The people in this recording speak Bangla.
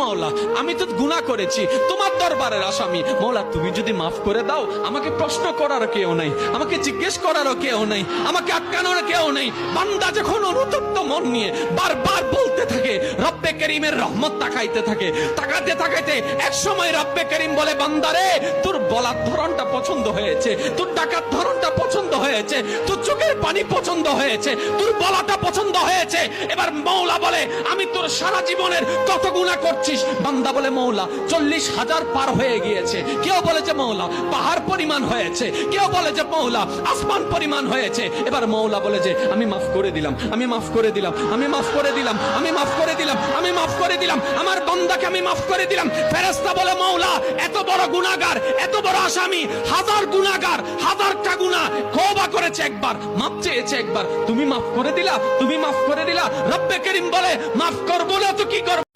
মাওলা, আমি তো গুনাহ করেছি। তোমার দরবারের আসামি। মাওলা, তুমি যদি মাফ করে দাও, আমাকে প্রশ্ন করার কেউ নাই, আমাকে জিজ্ঞেস করারও কেউ নাই, আমাকে আটকানোর কেউ নেই। বান্দা যখন অনুতপ্ত মন নিয়ে বারবার বলতে থাকে, রব্বে করিমের রহমত তাকাইতে থাকে, তাকাতে তাকাইতে এক সময় রব্বে করিম বলে বান্দারে তোর বলার ধরনটা পছন্দ হয়েছে, তোর ডাকার ধরনটা হয়েছে, তোর চোখের পানি পছন্দ হয়েছে, তোর বলাটা পছন্দ হয়েছে। এবার মৌলা বলে, আমি তোর সারা জীবনের কত গুণা করছিস? বান্দা বলে, মৌলা, চল্লিশ হাজার পার হয়ে গিয়েছে। কেউ বলে যে, মৌলা, পাহাড় পরিমাণ হয়েছে। কেউ বলে যে, মৌলা, আসমান পরিমাণ হয়েছে। এবার মৌলা বলে যে, আমি মাফ করে দিলাম, আমি মাফ করে দিলাম, আমি মাফ করে দিলাম, আমি মাফ করে দিলাম, আমি মাফ করে দিলাম, আমার বন্দাকে আমি মাফ করে দিলাম। ফেরেস্তা বলে, মৌলা, এত বড় গুনাগার এত বড় আসামি, হাজার গুনাগার হাজারটা গুনাহ ক্ষমা করেছে একবার, মাফ চেয়েছে একবার। তুমি মাফ করে দিলা, তুমি মাফ করে দিলা, রব্বে করিম বলে, মাফ করব না তো কি করব?